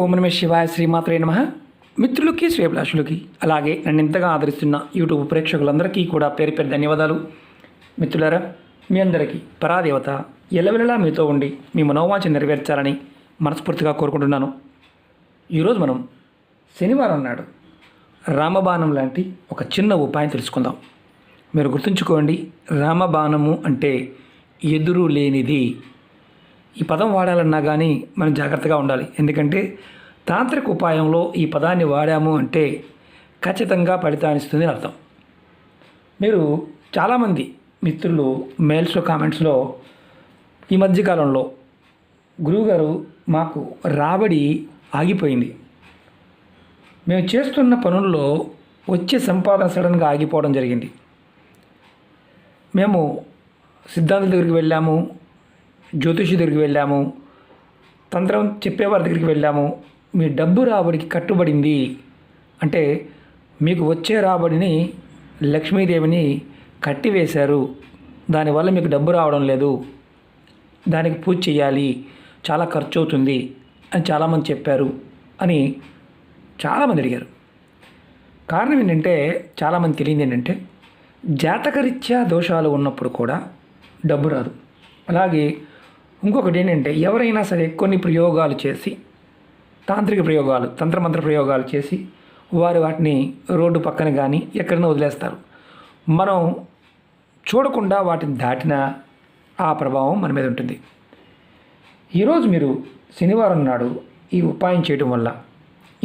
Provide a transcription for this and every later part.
ఓం నమ శివాయ శ్రీమాత్రే నమ. మిత్రులకి శ్రేభిలాషులకి అలాగే నన్ను ఇంతగా ఆదరిస్తున్న యూట్యూబ్ ప్రేక్షకులందరికీ కూడా పేరు పేరు ధన్యవాదాలు. మిత్రులారా మీ అందరికీ పరాదేవత ఎల్లవెల్లలా మీతో ఉండి మీ మనోవాంఛ నెరవేర్చాలని మనస్ఫూర్తిగా కోరుకుంటున్నాను. ఈరోజు మనం శనివారం నాడు రామబాణం లాంటి ఒక చిన్న ఉపాయం తెలుసుకుందాం. మీరు గుర్తుంచుకోండి రామబాణము అంటే ఎదురు లేనిది. ఈ పదం వాడాలన్నా కానీ మనం జాగ్రత్తగా ఉండాలి. ఎందుకంటే తాంత్రిక ఉపాయంలో ఈ పదాన్ని వాడాము అంటే ఖచ్చితంగా ఫలితాన్నిస్తుంది అర్థం. మీరు చాలామంది మిత్రులు మెయిల్స్లో కామెంట్స్లో ఈ మధ్యకాలంలో గురువుగారు మాకు రాబడి ఆగిపోయింది. మేము చేస్తున్న పనుల్లో వచ్చే సంపాదన సడన్గా ఆగిపోవడం జరిగింది. మేము సిద్ధాంతుల దగ్గరికి వెళ్ళాము. జ్యోతిషి దగ్గరికి వెళ్ళాము. తంత్రం చెప్పేవారి దగ్గరికి వెళ్ళాము. మీ డబ్బు రాబడికి కట్టుబడింది. అంటే మీకు వచ్చే రాబడిని లక్ష్మీదేవిని కట్టివేశారు. దానివల్ల మీకు డబ్బు రావడం లేదు. దానికి పూజ చేయాలి. చాలా ఖర్చు అవుతుంది అని చాలామంది చెప్పారు అని చాలామంది అడిగారు. కారణం ఏంటంటే చాలామంది తెలియదు ఏంటంటే జాతకరీత్యా దోషాలు ఉన్నప్పుడు కూడా డబ్బు రాదు. అలాగే ఇంకొకటి ఏంటంటే ఎవరైనా సరే కొన్ని ప్రయోగాలు చేసి తాంత్రిక ప్రయోగాలు తంత్రమంత్ర ప్రయోగాలు చేసి వారు వాటిని రోడ్డు పక్కన కానీ ఎక్కడైనా వదిలేస్తారు. మనం చూడకుండా వాటిని దాటినా ఆ ప్రభావం మన మీద ఉంటుంది. ఈరోజు మీరు శనివారం నాడు ఈ ఉపాయం చేయడం వల్ల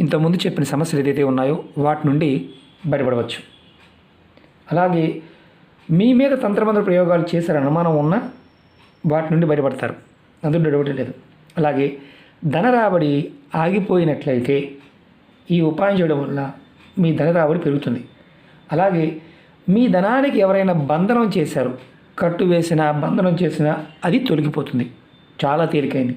ఇంతకుముందు చెప్పిన సమస్యలు ఏదైతే ఉన్నాయో వాటి నుండి బయటపడవచ్చు. అలాగే మీ మీద తంత్రమంత్ర ప్రయోగాలు చేశారని అనుమానం ఉన్నా వాటి నుండి బయటపడతారు. అందులో డౌట్ లేదు. అలాగే ధన రాబడి ఆగిపోయినట్లయితే ఈ ఉపాయం చేయడం వల్ల మీ ధన రాబడి పెరుగుతుంది. అలాగే మీ ధనానికి ఎవరైనా బంధనం చేశారు కట్టు వేసిన బంధనం చేసినా అది తొలగిపోతుంది. చాలా తేలికైంది.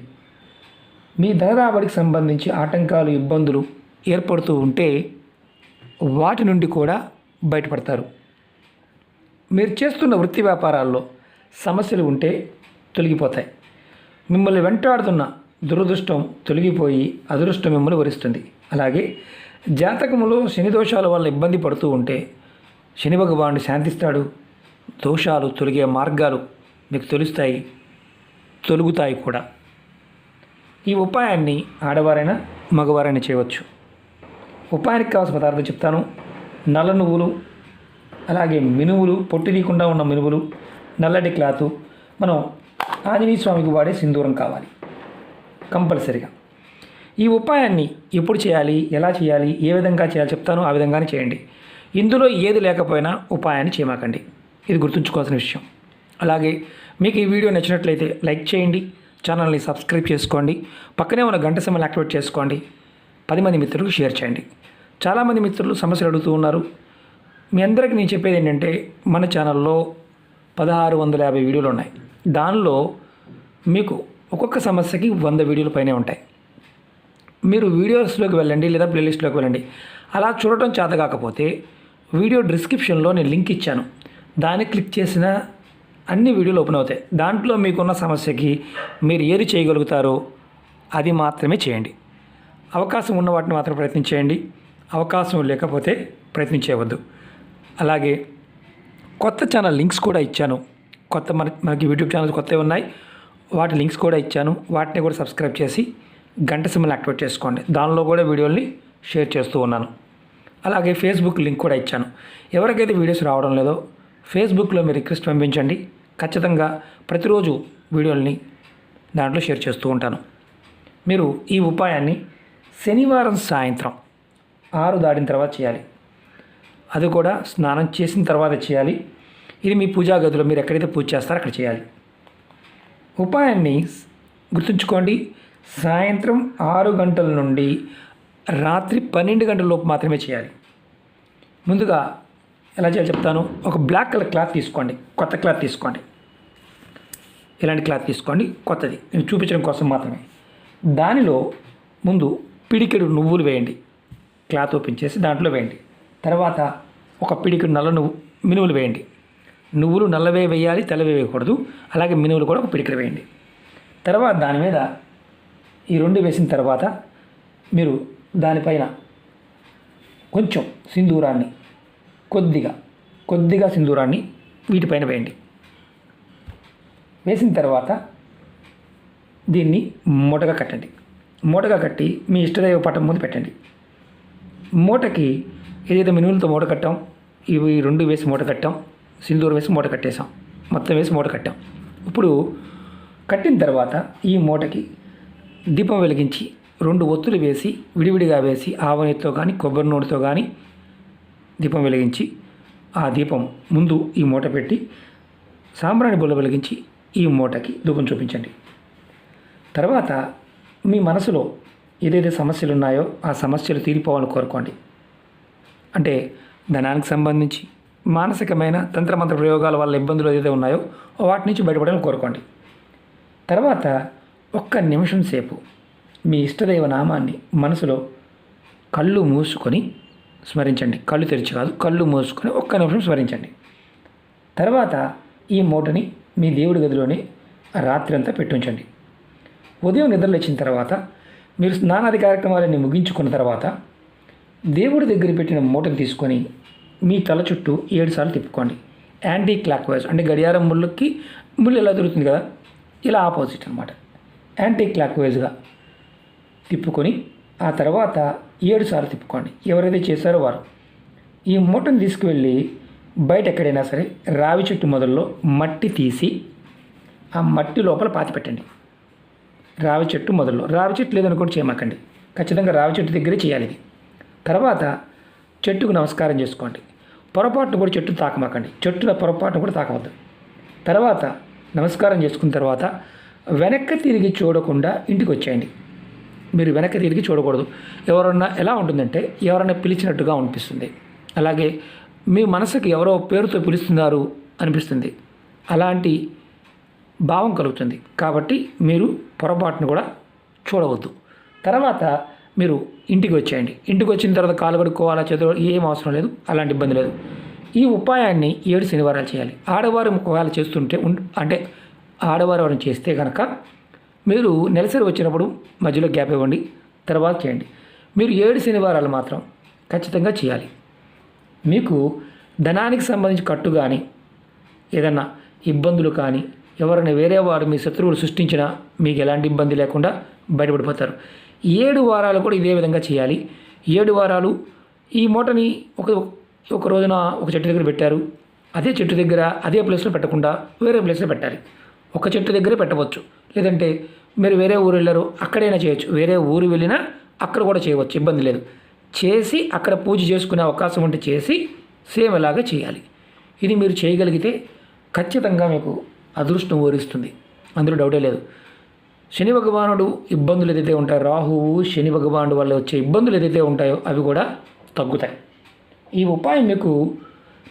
మీ ధన రాబడికి సంబంధించి ఆటంకాలు ఇబ్బందులు ఏర్పడుతూ ఉంటే వాటి నుండి కూడా బయటపడతారు. మీరు చేస్తున్న వృత్తి వ్యాపారాల్లో సమస్యలు ఉంటే తొలగిపోతాయి. మిమ్మల్ని వెంటాడుతున్న దురదృష్టం తొలగిపోయి అదృష్టం మిమ్మల్ని వరిస్తుంది. అలాగే జాతకములో శని దోషాల వల్ల ఇబ్బంది పడుతూ ఉంటే శని భగవానుడు శాంతిస్తాడు. దోషాలు తొలగే మార్గాలు మీకు తెలుస్తాయి తొలుగుతాయి కూడా. ఈ ఉపాయాన్ని ఆడవారైనా మగవారైనా చేయవచ్చు. ఉపాయానికి కావాల్సిన పదార్థం చెప్తాను. నల్ల నువ్వులు అలాగే మినువులు పొట్టి తీయకుండా ఉన్న మినువులు నల్లటి క్లాతు. మనం ఆంజనేయ స్వామికి వాడే సింధూరం కావాలి. కంపల్సరిగా. ఈ ఉపాయాన్ని ఎప్పుడు చేయాలి? ఎలా చేయాలి? ఏ విధంగా చేయాలి చెప్తాను ఆ విధంగానే చేయండి. ఇందులో ఏది లేకపోయినా ఉపాయాన్ని చేయమాకండి. ఇది గుర్తుంచుకోవాల్సిన విషయం. అలాగే మీకు ఈ వీడియో నచ్చినట్లయితే లైక్ చేయండి ఛానల్ని సబ్స్క్రైబ్ చేసుకోండి పక్కనే ఉన్న గంట సమయాన్ని యాక్టివేట్ చేసుకోండి పది మంది మిత్రులకు షేర్ చేయండి. చాలామంది మిత్రులు సమస్యలు అడుగుతూ ఉన్నారు. మీ అందరికీ నేను చెప్పేది ఏంటంటే మన ఛానల్లో పదహారు వందల యాభై వీడియోలు ఉన్నాయి. దానిలో మీకు ఒక్కొక్క సమస్యకి వంద వీడియోలు పైనే ఉంటాయి. మీరు వీడియోస్లోకి వెళ్ళండి లేదా ప్లేలిస్ట్లోకి వెళ్ళండి. అలా చూడటం చేత కాకపోతే వీడియో డిస్క్రిప్షన్లో నేను లింక్ ఇచ్చాను. దాన్ని క్లిక్ చేసిన అన్ని వీడియోలు ఓపెన్ అవుతాయి. దాంట్లో మీకున్న సమస్యకి మీరు ఏది చేయగలుగుతారో అది మాత్రమే చేయండి. అవకాశం ఉన్న వాటిని మాత్రం ప్రయత్నించేయండి అవకాశం లేకపోతే ప్రయత్నించేయవద్దు అలాగే కొత్త ఛానల్ లింక్స్ కూడా ఇచ్చాను. కొత్త మన మనకి యూట్యూబ్ ఛానల్స్ కొత్తవి ఉన్నాయి. వాటి లింక్స్ కూడా ఇచ్చాను. వాటిని కూడా సబ్స్క్రైబ్ చేసి గంట సిమ్మల్ని యాక్టివేట్ చేసుకోండి. దానిలో కూడా వీడియోల్ని షేర్ చేస్తూ ఉన్నాను. అలాగే ఫేస్బుక్ లింక్ కూడా ఇచ్చాను. ఎవరికైతే వీడియోస్ రావడం లేదో ఫేస్బుక్లో మీరు రిక్వెస్ట్ పంపించండి. ఖచ్చితంగా ప్రతిరోజు వీడియోల్ని దాంట్లో షేర్ చేస్తూ ఉంటాను. మీరు ఈ ఉపాయాన్ని శనివారం సాయంత్రం ఆరు దాటిన తర్వాత చేయాలి. అది కూడా స్నానం చేసిన తర్వాత చేయాలి. ఇది మీ పూజా గదిలో మీరు ఎక్కడైతే పూజ చేస్తారో అక్కడ చేయాలి. ఉపాయాన్ని గుర్తుంచుకోండి సాయంత్రం ఆరు గంటల నుండి రాత్రి పన్నెండు గంటల లోపు మాత్రమే చేయాలి. ముందుగా ఎలా చేయాలి చెప్తాను? ఒక బ్లాక్ కలర్ క్లాత్ తీసుకోండి. కొత్త క్లాత్ తీసుకోండి. ఇలాంటి క్లాత్ తీసుకోండి. కొత్తది. నేను చూపించడం కోసం మాత్రమే. దానిలో ముందు పిడికెడు నువ్వులు వేయండి. క్లాత్ ఓపెన్ చేసి దాంట్లో వేయండి. తర్వాత ఒక పిడికెడు నల్ల నువ్వు మినువులు వేయండి. నువ్వులు నల్లవే వేయాలి తెల్లవే వేయకూడదు. అలాగే మినువులు కూడా ఒక పిడికెడు వేయండి. తర్వాత దాని మీద ఈ రెండు వేసిన తర్వాత మీరు దానిపైన కొంచెం సింధూరాన్ని కొద్దిగా కొద్దిగా సింధూరాన్ని వీటిపైన వేయండి. వేసిన తర్వాత దీన్ని మూటగా కట్టండి. మూటగా కట్టి మీ ఇష్టదైవ పట్టం ముందు పెట్టండి. మూటకి ఏదైతే మినుములతో మూట కట్టాం ఇవి రెండు వేసి మూట కట్టాం సింధూరం వేసి మూట కట్టేసాం మొత్తం వేసి మూట కట్టాం. ఇప్పుడు కట్టిన తర్వాత ఈ మూటకి దీపం వెలిగించి రెండు ఒత్తులు వేసి విడివిడిగా వేసి ఆవనీతో కానీ కొబ్బరి నూనెతో కానీ దీపం వెలిగించి ఆ దీపం ముందు ఈ మూట పెట్టి సాంబ్రాణి బొల్ల వెలిగించి ఈ మూటకి ధూపం చూపించండి. తర్వాత మీ మనసులో ఏదైతే సమస్యలు ఉన్నాయో ఆ సమస్యలు తీరిపోవాలని కోరుకోండి. అంటే ధనానికి సంబంధించి మానసికమైన తంత్రమంత్ర ప్రయోగాల వల్ల ఇబ్బందులు ఏదైతే ఉన్నాయో వాటి నుంచి బయటపడాలని కోరుకోండి. తర్వాత ఒక్క నిమిషం సేపు మీ ఇష్టదైవ నామాన్ని మనసులో కళ్ళు మూసుకొని స్మరించండి. కళ్ళు తెరిచి కాదు కళ్ళు మూసుకొని ఒక్క నిమిషం స్మరించండి. తర్వాత ఈ మూటని మీ దేవుడి గదిలోనే రాత్రి అంతా పెట్టుంచండి. ఉదయం నిద్రలేచిన తర్వాత మీరు స్నానాది కార్యక్రమాలన్నీ ముగించుకున్న తర్వాత దేవుడి దగ్గర పెట్టిన మూటను తీసుకొని మీ తల చుట్టూ ఏడుసార్లు తిప్పుకోండి. యాంటీ క్లాక్ వైజ్ అంటే గడియారం ముళ్ళకి ముళ్ళు ఎలా తిరుగుతుంది కదా? ఇలా ఆపోజిట్ అనమాట యాంటీ క్లాక్ వైజ్గా తిప్పుకొని ఆ తర్వాత ఏడుసార్లు తిప్పుకోండి. ఎవరైతే చేశారో వారు. ఈ మూటను తీసుకువెళ్ళి బయట ఎక్కడైనా సరే రావి చెట్టు మొదల్లో మట్టి తీసి ఆ మట్టి లోపల పాతి పెట్టండి. రావి చెట్టు మొదల్లో. రావి చెట్టు లేదనుకోండి చేయమాకండి. ఖచ్చితంగా రావి చెట్టు దగ్గరే చేయాలి ఇది. తర్వాత చెట్టుకు నమస్కారం చేసుకోండి. పొరపాటును కూడా చెట్టు తాకమాకండి. చెట్టుల పొరపాటును కూడా తాకవద్దు. తర్వాత నమస్కారం చేసుకున్న తర్వాత వెనక్కి తిరిగి చూడకుండా ఇంటికి వచ్చేయండి. మీరు వెనక్కి తిరిగి చూడకూడదు. ఎవరన్నా ఎలా ఉంటుందంటే ఎవరన్నా పిలిచినట్టుగా అనిపిస్తుంది. అలాగే మీ మనసుకి ఎవరో పేరుతో పిలుస్తున్నారు అనిపిస్తుంది. అలాంటి భావం కలుగుతుంది. కాబట్టి మీరు పొరపాటును కూడా చూడవద్దు. తర్వాత మీరు ఇంటికి వచ్చేయండి ఇంటికి వచ్చిన తర్వాత కాలు కడుక్కోవాలా చేతులు ఏం అవసరం లేదు అలాంటి ఇబ్బంది లేదు. ఈ ఉపాయాన్ని ఏడు శనివారాలు చేయాలి. ఆడవారు ఒకవేళ చేస్తుంటే అంటే ఆడవారు చేస్తే కనుక మీరు నెలసరి వచ్చినప్పుడు మధ్యలో గ్యాప్ ఇవ్వండి తర్వాత చేయండి. మీరు ఏడు శనివారాలు మాత్రం ఖచ్చితంగా చేయాలి. మీకు ధనానికి సంబంధించి కట్టు కానీ ఏదన్నా ఇబ్బందులు కానీ ఎవరైనా వేరే వారు మీ శత్రువులు సృష్టించినా మీకు ఎలాంటి ఇబ్బంది లేకుండా బయటపడిపోతారు. ఏడు వారాలు కూడా ఇదే విధంగా చేయాలి. ఏడు వారాలు ఈ మూటని ఒక ఒక రోజున ఒక చెట్టు దగ్గర పెట్టారు. అదే చెట్టు దగ్గర అదే ప్లేస్లో పెట్టకుండా వేరే ప్లేస్లో పెట్టాలి. ఒక చెట్టు దగ్గరే పెట్టవచ్చు. లేదంటే మీరు వేరే ఊరు వెళ్ళారు అక్కడైనా చేయొచ్చు. వేరే ఊరు వెళ్ళినా అక్కడ కూడా చేయవచ్చు. ఇబ్బంది లేదు. చేసి అక్కడ పూజ చేసుకునే అవకాశం ఉంటే చేసి సేమ్ ఇలాగే చేయాలి. ఇది మీరు చేయగలిగితే ఖచ్చితంగా మీకు అదృష్టం ఓరిస్తుంది అందులో డౌటే లేదు. శని భగవానుడు ఇబ్బందులు ఏదైతే ఉంటాయో రాహువు శని భగవానుడు వల్ల వచ్చే ఇబ్బందులు ఏదైతే ఉంటాయో అవి కూడా తగ్గుతాయి. ఈ ఉపాయం మీకు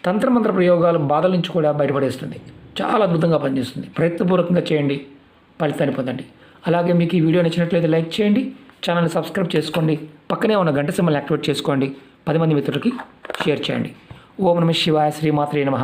తంత్రమంత్ర ప్రయోగాలు బాధల నుంచి కూడా బయటపడేస్తుంది. చాలా అద్భుతంగా పనిచేస్తుంది. ప్రయత్నపూర్వకంగా చేయండి. ఫలితాన్ని పొందండి. అలాగే మీకు ఈ వీడియో నచ్చినట్లయితే లైక్ చేయండి. ఛానల్ని సబ్స్క్రైబ్ చేసుకోండి. పక్కనే ఉన్న గంట సింబల్ని యాక్టివేట్ చేసుకోండి. పది మంది మిత్రులకి షేర్ చేయండి. ఓం నమ శివాయ శ్రీమాత్రే నమ.